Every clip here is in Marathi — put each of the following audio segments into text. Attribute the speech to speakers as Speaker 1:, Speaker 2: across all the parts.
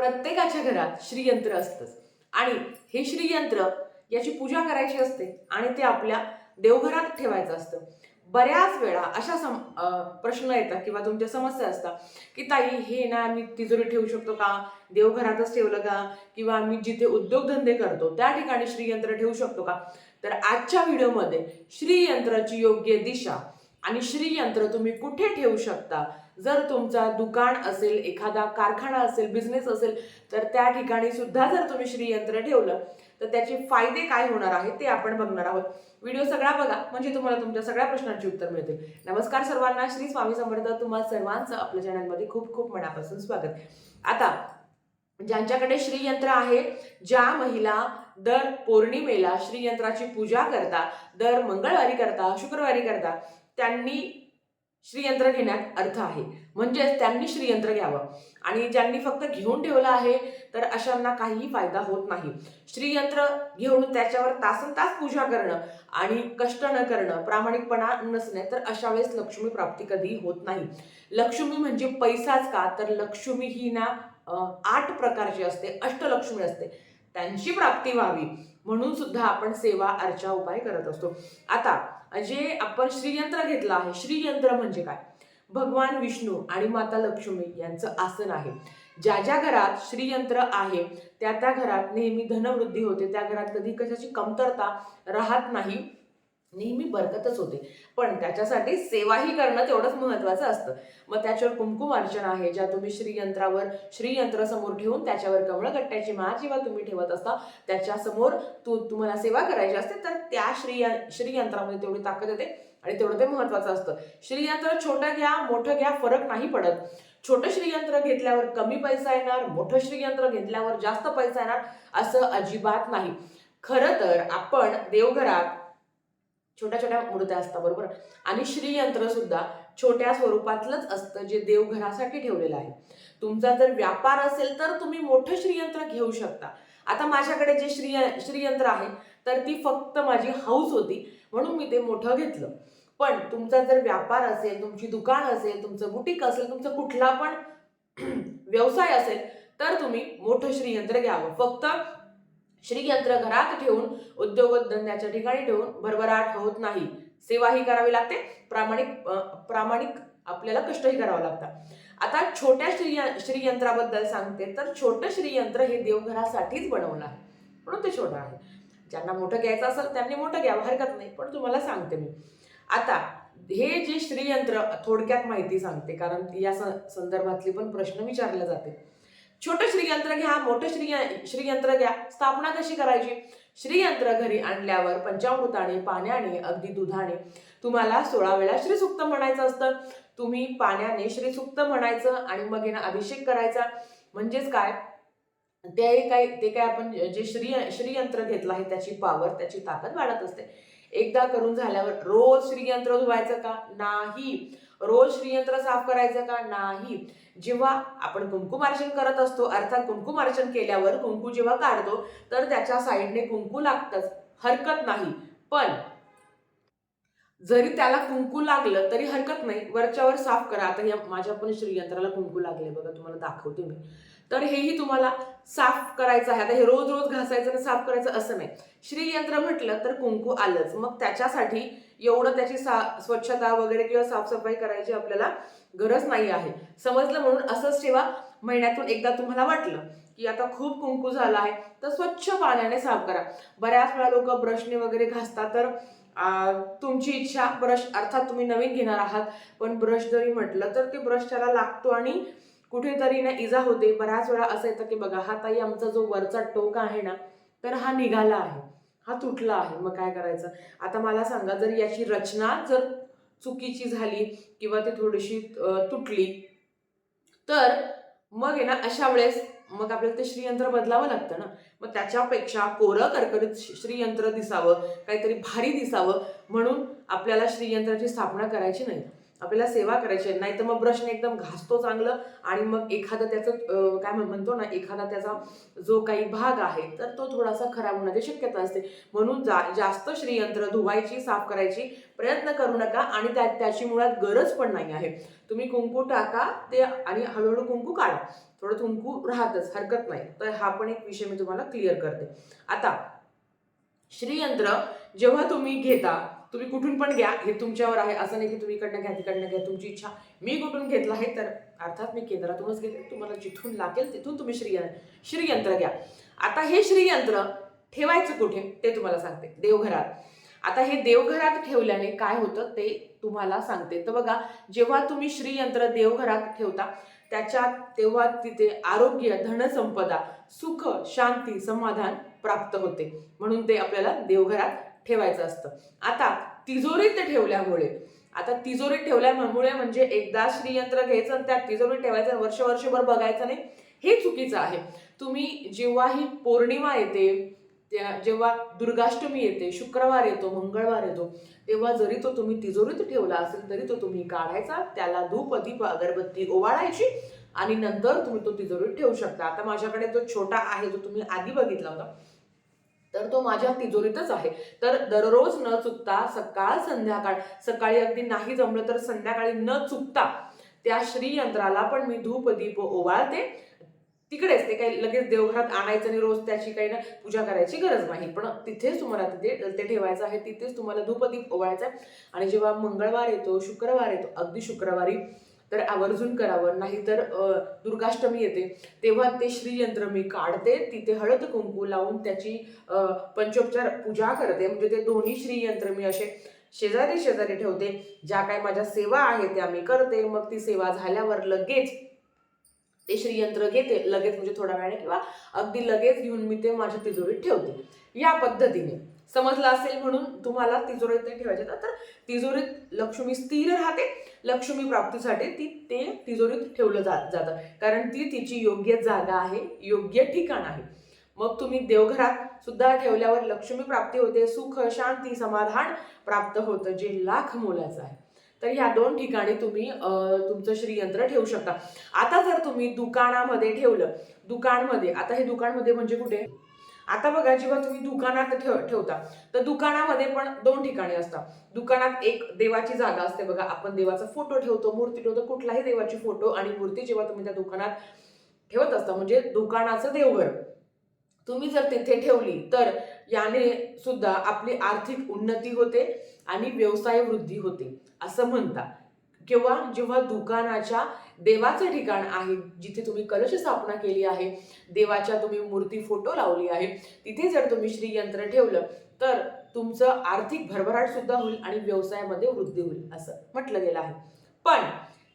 Speaker 1: प्रत्येकाच्या घरात श्रीयंत्र असतंच. आणि हे श्रीयंत्र याची पूजा करायची असते आणि ते आपल्या देवघरात ठेवायचं असतं. बऱ्याच वेळा अशा सम प्रश्न येतात किंवा तुमच्या समस्या असतात की ताई हे ना मी तिजोरी ठेवू शकतो का? देवघरातच ठेवलं का? किंवा मी जिथे उद्योगधंदे करतो त्या ठिकाणी श्रीयंत्र ठेवू शकतो का? तर आजच्या व्हिडिओमध्ये श्रीयंत्राची योग्य दिशा आणि श्रीयंत्र तुम्ही कुठे ठेवू शकता? जर तुमचा दुकान असेल एखादा कारखाना असेल बिझनेस असेल तर त्या ठिकाणी सुद्धा जर तुम्ही श्रीयंत्र ठेवलं तर त्याचे फायदे काय होणार आहे ते आपण बघणार आहोत. व्हिडिओ सगळा बघा म्हणजे तुम्हाला तुमच्या सगळ्या प्रश्नांची उत्तर मिळतील. नमस्कार सर्वांना श्री स्वामी समर्थ तुम्हा सर्वांचं आपल्या चॅनलमध्ये खूप खूप मनापासून स्वागत. आता ज्यांच्याकडे श्रीयंत्र आहे ज्या महिला दर पौर्णिमेला श्रीयंत्राची पूजा करता दर मंगळवारी करता शुक्रवारी करता त्यांनी श्रीयंत्र घेण्यात अर्थ आहे. म्हणजेच त्यांनी श्रीयंत्र घ्यावं. आणि ज्यांनी फक्त घेऊन ठेवलं आहे तर अशांना काहीही फायदा होत नाही. श्रीयंत्र घेऊन त्याच्यावर तासन तास पूजा करणं आणि कष्ट न करणं प्रामाणिकपणा नसणे तर अशा वेळेस लक्ष्मी प्राप्ती कधीही होत नाही. लक्ष्मी म्हणजे पैसाच का? तर लक्ष्मी ही ना आठ प्रकारची असते. अष्टलक्ष्मी असते. त्यांची प्राप्ती व्हावी. म्हणून सुद्धा आपण सेवा अर्चा उपाय करत असतो. आता जे आपण श्रीयंत्र घेतलं आहे. श्रीयंत्र म्हणजे काय? भगवान विष्णू आणि माता लक्ष्मी यांचं आसन आहे. ज्या ज्या घरात श्रीयंत्र आहे त्या त्या घरात नेहमी धनवृद्धी होते. त्या घरात कधी कशाची कमतरता राहत नाही. नेहमी बरकतच होते. पण त्याच्यासाठी सेवाही करणं तेवढंच महत्वाचं असतं. मग त्याच्यावर कुमकुम अर्चना आहे ज्या तुम्ही श्रीयंत्रावर श्रीयंत्र समोर ठेवून त्याच्यावर कमळगट्ट्याची माळ जेव्हा तुम्ही ठेवत असता त्याच्यासमोर तू तुम्हाला सेवा करायची असते तर त्या श्री श्रीयंत्रामध्ये तेवढी ताकद येते आणि तेवढं ते महत्वाचं असतं. श्रीयंत्र छोटं घ्या मोठं घ्या फरक नाही पडत. छोटं श्रीयंत्र घेतल्यावर कमी पैसा येणार मोठं श्रीयंत्र घेतल्यावर जास्त पैसा येणार असं अजिबात नाही. खरं तर आपण देवघरात छोट्या छोट्या मूर्त्या असतात बरोबर? आणि श्रीयंत्र सुद्धा छोट्या स्वरूपातलंच असतं जे देवघरासाठी ठेवलेलं आहे. तुमचा जर व्यापार असेल तर तुम्ही मोठं श्रीयंत्र घेऊ शकता. आता माझ्याकडे जे श्री श्रीयंत्र आहे तर ती फक्त माझी हाऊस होती म्हणून मी ते मोठं घेतलं. पण तुमचा जर व्यापार असेल तुमची दुकान असेल तुमचं बुटीक असेल तुमचं कुठला पण व्यवसाय असेल तर तुम्ही मोठं श्रीयंत्र घ्यावं. फक्त श्रीयंत्र घरात ठेवून उद्योगधंद्याच्या ठिकाणी ठेवून भरभराट होत नाही. सेवाही करावी लागते. प्रामाणिक प्रामाणिक आपल्याला कष्टही करावं लागतात आता छोट्या श्री श्रीयंत्राबद्दल सांगते तर छोटं श्रीयंत्र हे देवघरासाठीच बनवलं आहे म्हणून ते छोटं आहे. ज्यांना मोठं घ्यायचं असेल त्यांनी मोठं घ्यावं हरकत नाही. पण तुम्हाला सांगते मी. आता हे जे श्रीयंत्र थोडक्यात माहिती सांगते. कारण या स- संदर्भातले पण प्रश्न विचारले जाते. छोटं श्रीयंत्र घ्या मोठं श्री श्रीयंत्र घ्या. स्थापना कशी करायची? श्रीयंत्र घरी आणल्यावर पंचामृताने पाण्याने अगदी दुधाने तुम्हाला सोळा वेळा श्रीसुक्त म्हणायचं असतं. तुम्ही पाण्याने श्रीसुक्त म्हणायचं आणि मग येणं अभिषेक करायचा. म्हणजेच काय? ते काय ते काय आपण जे श्री श्रीयंत्र घेतलं आहे त्याची पावर त्याची ताकद वाढत असते. एकदा करून झाल्यावर रोज श्रीयंत्र धुवायचं का? नाही. रोज श्रीयंत्र साफ करायचं का? नाही. जेव्हा आपण कुंकुमार्चन करत असतो अर्थात कुंकुमार्चन केल्यावर कुंकू जेव्हा काढतो तर त्याच्या साईडने कुंकू लागतंच. हरकत नाही. पण जरी त्याला कुंकू लागलं तरी हरकत नाही. वरच्यावर साफ करा. आता या माझ्या पण श्रीयंत्राला कुंकू लागले बघा तुम्हाला दाखवते मी. तर हेही तुम्हाला साफ करायचं आहे. आता हे रोज रोज घासायचं आणि साफ करायचं असं नाही. श्रीयंत्र म्हटलं तर कुंकू आलंच. मग त्याच्यासाठी एवढं त्याची सा स्वच्छता वगैरे किंवा साफसफाई करायची आपल्याला गरज नाही आहे. समजलं म्हणून असंच ठेवा. महिन्यातून एकदा तुम्हाला वाटलं की आता खूप कुंकू झाला आहे तर स्वच्छ पाण्याने साफ करा. बऱ्याच वेळा लोक ब्रशने वगैरे घासतात तर तुमची इच्छा ब्रश अर्थात तुम्ही नवीन घेणार आहात. पण ब्रश जरी म्हटलं तर ते ब्रश त्याला लागतो आणि कुठेतरी ना इजा होते. बऱ्याच वेळा असं येतं की बघा हा ताई आमचा जो वरचा टोक आहे ना तर हा निघाला आहे. हा तुटला आहे. मग काय करायचं? आता मला सांगा जर याची रचना जर चुकीची झाली किंवा ती थोडीशी तुटली. तर मग आहे ना अशा वेळेस मग आपल्याला ते श्रीयंत्र बदलावं लागतं ना. मग त्याच्यापेक्षा कोरं करकरीत श्रीयंत्र दिसावं काहीतरी भारी दिसावं म्हणून आपल्याला श्रीयंत्राची स्थापना करायची नाही. आपल्याला सेवा करायची आहे. नाही तर मग ब्रशने एकदम घासतो चांगलं आणि मग एखादा त्याचं काय म्हणतो ना एखादा त्याचा जो काही भाग आहे तर तो थोडासा खराब होण्याची शक्यता असते. म्हणून जा जास्त श्रीयंत्र धुवायची साफ करायची प्रयत्न करू नका आणि त्या त्याची मुळात गरज पण नाही आहे. तुम्ही कुंकू टाका ते आणि हळूहळू कुंकू काढा. थोडं कुंकू राहतच हरकत नाही. तर हा पण एक विषय मी तुम्हाला क्लिअर करते. आता श्रीयंत्र जेव्हा तुम्ही घेता तुम्ही कुठून पण घ्या हे तुमच्यावर आहे. असं नाही की तुम्ही इकडनं घ्या तिकडनं घ्या तुमची इच्छा. मी कुठून घेतलं आहे तर अर्थात मी केंद्रातूनच घेते तुम्हाला जिथून लागेल तिथून तुम्ही श्रीय श्रीयंत्र घ्या. आता हे श्रीयंत्र ठेवायचं कुठे? ते तुम्हाला सांगते. देवघरात. आता हे देवघरात ठेवल्याने काय होतं ते तुम्हाला सांगते. तर बघा जेव्हा तुम्ही श्रीयंत्र देवघरात ठेवता त्याच्यात तेव्हा तिथे आरोग्य धनसंपदा सुख शांती समाधान प्राप्त होते. म्हणून ते आपल्याला देवघरात ठेवायचं असतं. आता तिजोरीत ठेवल्यामुळे आता तिजोरीत ठेवल्यामुळे म्हणजे एकदा श्रीयंत्र घ्यायचं आणि त्यात तिजोरीत ठेवायचं वर्ष वर्षभर बघायचं नाही हे चुकीचं आहे. तुम्ही जेव्हा ही पौर्णिमा येते त्या जेव्हा दुर्गाष्टमी येते शुक्रवार येतो मंगळवार येतो तेव्हा जरी तो तुम्ही तिजोरीत ठेवला असेल तरी तो तुम्ही काढायचा त्याला धूप दीप अगरबत्ती ओवाळायची आणि नंतर तुम्ही तो तिजोरीत ठेवू शकता. आता माझ्याकडे जो छोटा आहे जो तुम्ही आधी बघितला होता. तर तो माझ्या तिजोरीतच आहे. तर दररोज न चुकता सकाळ संध्याकाळ सकाळी अगदी नाही जमलं तर संध्याकाळी न चुकता त्या श्रीयंत्राला पण मी धूप दीप ओवाळते. तिकडेच ते काही लगेच देवघरात आणायचं आणि रोज त्याची काही ना पूजा करायची गरज नाही. पण तिथेच तुम्हाला तिथे ते ठेवायचं आहे तिथेच तुम्हाला धूपदीप ओवाळायचं आहे. आणि जेव्हा मंगळवार येतो शुक्रवार येतो अगदी शुक्रवारी तर आवर्जून करावं. नाहीतर दुर्गाष्टमी येते. तेव्हा ते श्रीयंत्र मी काढते तिथे हळद कुंकू लावून त्याची पंचोपचार पूजा करते. म्हणजे ते दोन्ही श्रीयंत्र मी असे शेजारी शेजारी ठेवते. ज्या काही माझ्या सेवा आहेत त्या मी करते. मग ती सेवा झाल्यावर लगेच ते श्रीयंत्र घेते. लगेच म्हणजे थोड्या वेळाने किंवा अगदी लगेच घेऊन मी ते माझ्या तिजोरीत ठेवते. या पद्धतीने. समजलं असेल म्हणून तुम्हाला तिजोरीत ते ठेवायचे. तर तिजोरीत लक्ष्मी स्थिर राहते. लक्ष्मी प्राप्तीसाठी ती ते तिजोरीत ठेवलं जात जातं. कारण ती तिची योग्य जागा आहे योग्य ठिकाण आहे. मग तुम्ही देवघरात सुद्धा ठेवल्यावर लक्ष्मी प्राप्ती होते सुख शांती समाधान प्राप्त होतं जे लाख मोलाचं आहे. तर ह्या दोन ठिकाणी तुम्ही तुमचं श्रीयंत्र ठेवू शकता. आता जर तुम्ही दुकानामध्ये ठेवलं दुकानमध्ये आता हे दुकानमध्ये म्हणजे कुठे? आता बघा जेव्हा तुम्ही दुकानात ठेव ठेवता तर दुकानामध्ये पण दोन ठिकाणी असतात. दुकानात एक देवाची जागा असते बघा आपण देवाचा फोटो ठेवतो मूर्ती ठेवतो कुठलाही देवाची फोटो आणि मूर्ती जेव्हा तुम्ही त्या दुकानात ठेवत असता म्हणजे दुकानाचं देवघर. तुम्ही जर तिथे ठेवली तर याने सुद्धा आपली आर्थिक उन्नती होते आणि व्यवसाय वृद्धी होते असं म्हणता किंवा जेव्हा दुकानाच्या देवाचं ठिकाण आहे जिथे तुम्ही कलश स्थापना केली आहे देवाच्या तुम्ही मूर्ती फोटो लावली आहे तिथे जर तुम्ही श्रीयंत्र ठेवलं तर तुमचं आर्थिक भरभराट सुद्धा होईल आणि व्यवसायामध्ये वृद्धी होईल असं म्हटलं गेलं आहे. पण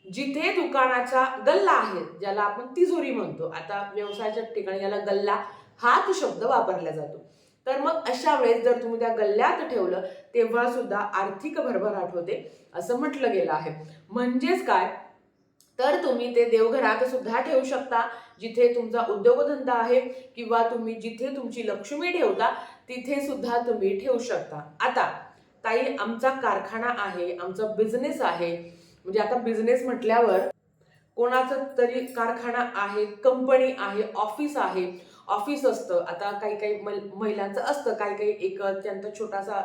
Speaker 1: जिथे दुकानाचा गल्ला आहे ज्याला आपण तिजोरी म्हणतो आता व्यवसायाच्या ठिकाणी याला गल्ला हाच शब्द वापरला जातो. तर मग अशा वेळेस जर तुम्ही त्या गल्ल्यात ठेवलं तेव्हा सुद्धा आर्थिक भरभराट होते असं म्हटलं गेलं आहे. म्हणजेच काय? तर तुम्ही ते देवघरात सुद्धा ठेवू शकता जिथे तुमचा उद्योगधंदा आहे किंवा तुम्ही जिथे तुमची लक्ष्मी ठेवता तिथे सुद्धा तुम्ही ठेवू शकता. आता ताई आमचा कारखाना आहे आमचा बिझनेस आहे. म्हणजे आता बिझनेस म्हटल्यावर कोणाचं तरी कारखाना आहे कंपनी आहे ऑफिस आहे ऑफिस असतं. आता काही काही महिलांचं असतं. काही काही एक त्यांचा छोटासा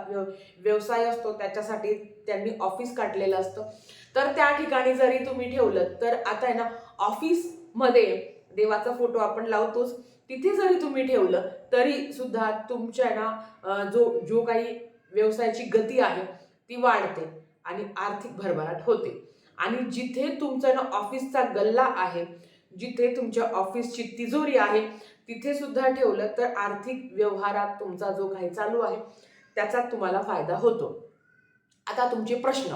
Speaker 1: व्यवसाय असतो. त्याच्यासाठी त्यांनी ऑफिस काढलेलं असतं. तर त्या ठिकाणी जरी तुम्ही ठेवलं तर आता आहे ना ऑफिसमध्ये देवाचा फोटो आपण लावतोच. तिथे जरी तुम्ही ठेवलं तरी सुद्धा तुमच्या आहे ना जो जो काही व्यवसायाची गती आहे ती वाढते आणि आर्थिक भरभराट होते. आणि जिथे तुमचा ना ऑफिसचा गल्ला आहे जिथे तुमच्या ऑफिसची तिजोरी आहे तिथे सुद्धा ठेवलं तर आर्थिक व्यवहारात तुमचा जो काही चालू आहे त्याचा तुम्हाला फायदा होतो. आता तुमचे प्रश्न.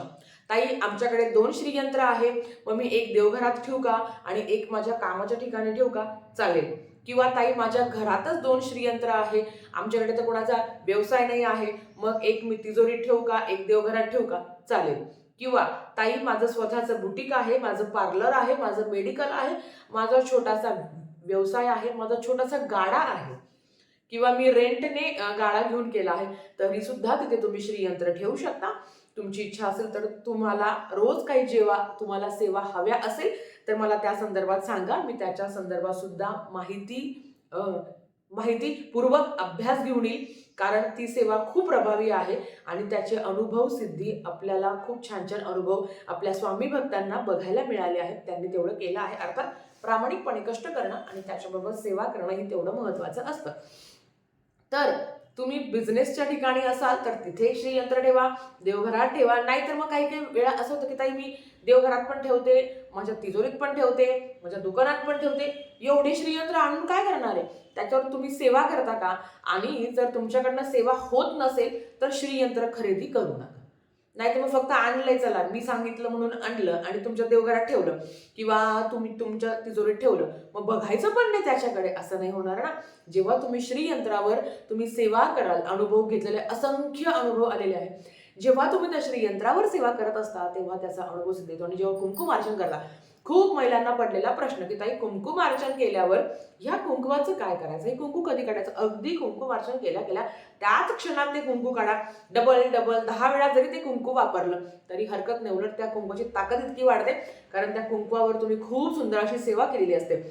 Speaker 1: ताई आमच्याकडे दोन श्रीयंत्र आहे. मग मी एक देवघरात ठेवू का? आणि एक माझ्या कामाच्या ठिकाणी ठेवू का? चालेल. किंवा ताई माझ्या घरातच दोन श्रीयंत्र आहे. आमच्याकडे तर कोणाचा व्यवसाय नाही आहे. मग एक मी तिजोरीत ठेवू का? एक देवघरात ठेवू का? चालेल. किंवा ताई माझं स्वतःचं बुटीक आहे माझं पार्लर आहे माझं मेडिकल आहे माझा छोटासा व्यवसाय आहे माझा छोटासा गाडा आहे. किंवा मी रेंटने गाडा घेऊन केला आहे. तरी सुद्धा तिथे तुम्ही श्रीयंत्र ठेवू शकता. तुमची इच्छा असेल तर तुम्हाला रोज काही जेव्हा तुम्हाला सेवा हव्या असेल तर मला त्या संदर्भात सांगा. मी त्याच्या संदर्भात सुद्धा माहिती माहितीपूर्वक अभ्यास घेऊन येईल. कारण ती सेवा खूप प्रभावी आहे आणि त्याचे अनुभव सिद्धी आपल्याला खूप छान छान अनुभव आपल्या स्वामी भक्तांना बघायला मिळाले आहेत. त्यांनी तेवढं केलं आहे. अर्थात प्रामाणिकपणे कष्ट करणं आणि त्याच्याबरोबर सेवा करणं हे तेवढं महत्त्वाचं असतं. तर तुम्ही बिझनेसच्या ठिकाणी असाल तर तिथे श्रीयंत्र ठेवा देवघरात ठेवा. नाहीतर मग काही काही वेळा असं होतं की ताई मी देवघरात पण ठेवते माझ्या तिजोरीत पण ठेवते माझ्या दुकानात पण ठेवते. एवढे श्रीयंत्र आणून काय करणार आहे? त्याच्यावर तुम्ही सेवा करता का? आणि जर तुमच्याकडनं सेवा होत नसेल तर श्रीयंत्र खरेदी करू नका. नाही तर मग फक्त आणलंय चला. मी सांगितलं म्हणून आणलं आणि तुमच्या देवघरात ठेवलं. किंवा तुम्ही तुमच्या तिजोरीत ठेवलं. मग बघायचं पण नाही त्याच्याकडे. असं नाही होणार ना. जेव्हा तुम्ही श्रीयंत्रावर तुम्ही सेवा कराल अनुभव घेतलेले असंख्य अनुभव आलेले आहेत. जेव्हा तुम्ही त्या श्रीयंत्रावर सेवा करत असता तेव्हा त्याचा अनुभव सिद्ध येतो आणि जेव्हा कुंकुम अर्चन करता खूप महिलांना पडलेला प्रश्न की ताई कुंकुम अर्चन केल्यावर ह्या कुंकुमाचं काय करायचं? हे कुंकू कधी काढायचं? अगदी कुंकुम अर्चन केल्या केल्या त्याच क्षणात ते कुंकू काढा. डबल डबल दहा वेळा जरी ते कुंकू वापरलं तरी हरकत नाही. उलट त्या कुंकूची ताकद इतकी वाढते कारण त्या कुंकवावर तुम्ही खूप सुंदर अशी सेवा केलेली असते.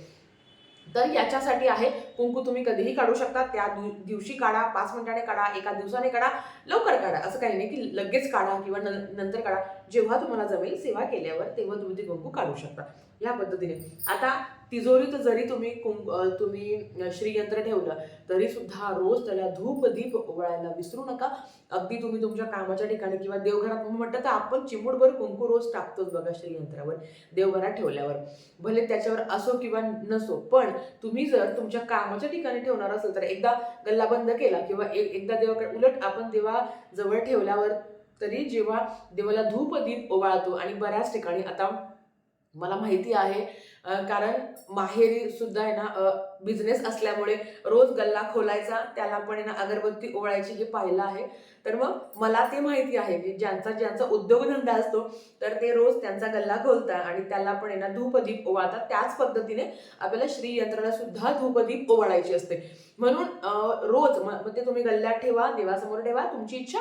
Speaker 1: तर याच्यासाठी आहे. कुंकू तुम्ही कधीही काढू शकता. त्या दिवशी काढा पाच मिनिटाने काढा एका दिवसाने काढा लवकर काढा. असं काही नाही की लगेच काढा किंवा नंतर काढा. जेव्हा तुम्हाला जमेल सेवा केल्यावर तेव्हा तुम्ही ते कुंकू काढू शकता. या पद्धतीने. आता तिजोरीत जरी तुम्ही कुंभ तुम्ही श्रीयंत्र ठेवलं तरी सुद्धा रोज त्याला धूप दीप ओवाळायला विसरू नका. अगदी तुम्ही तुमच्या कामाच्या ठिकाणी किंवा देवघरात म्हटलं तर आपण चिमूटभर कुंकू रोज टाकतोच बघा श्रीयंत्रावर देवघरात ठेवल्यावर. भले त्याच्यावर असो किंवा नसो पण तुम्ही जर तुमच्या कामाच्या ठिकाणी ठेवणार असेल तर एकदा गल्ला बंद केला किंवा एक एकदा देवाकडे उलट आपण देवा जवळ ठेवल्यावर तरी जेव्हा देवाला धूप दीप ओवाळतो आणि बऱ्याच ठिकाणी आता मला माहिती आहे कारण माहेरी सुद्धा आहे ना बिझनेस असल्यामुळे रोज गल्ला खोलायचा त्याला पण आहे ना अगरबत्ती ओवाळायची हे पाहिलं आहे. तर मग मला ते माहिती आहे की ज्यांचा ज्यांचा उद्योगधंदा असतो तर ते रोज त्यांचा गल्ला खोलतात आणि त्याला पण आहे ना धूपदीप ओवाळतात. त्याच पद्धतीने आपल्याला श्रीयंत्राला सुद्धा धूपदीप ओवाळायची असते. म्हणून रोज मग ते तुम्ही गल्ल्यात ठेवा देवासमोर ठेवा तुमची इच्छा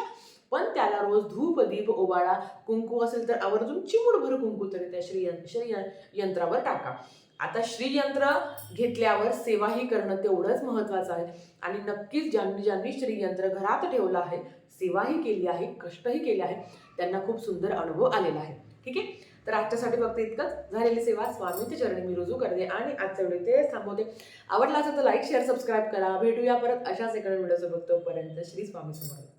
Speaker 1: पण त्याला रोज धूप दीप ओवाळा कुंकू असेल तर आवर्जून चिमूडभर कुंकू तरी त्या श्री श्री यंत्रावर टाका. आता श्रीयंत्र घेतल्यावर सेवाही करणं तेवढंच महत्वाचं आहे. आणि नक्कीच ज्यांनी ज्यांनी श्रीयंत्र घरात ठेवलं आहे सेवाही केली आहे कष्टही केले आहे त्यांना खूप सुंदर अनुभव आलेला आहे. ठीक आहे? तर आजच्यासाठी फक्त इतकंच. झालेली सेवा स्वामींच्या चरणी मी रुजू करते आणि आजच्या व्हिडिओ तेच थांबवते. आवडला असेल तर लाईक शेअर सबस्क्राईब करा. भेटूया परत अशाच एका व्हिडिओसोबत. तोपर्यंत श्री स्वामी समर्थ.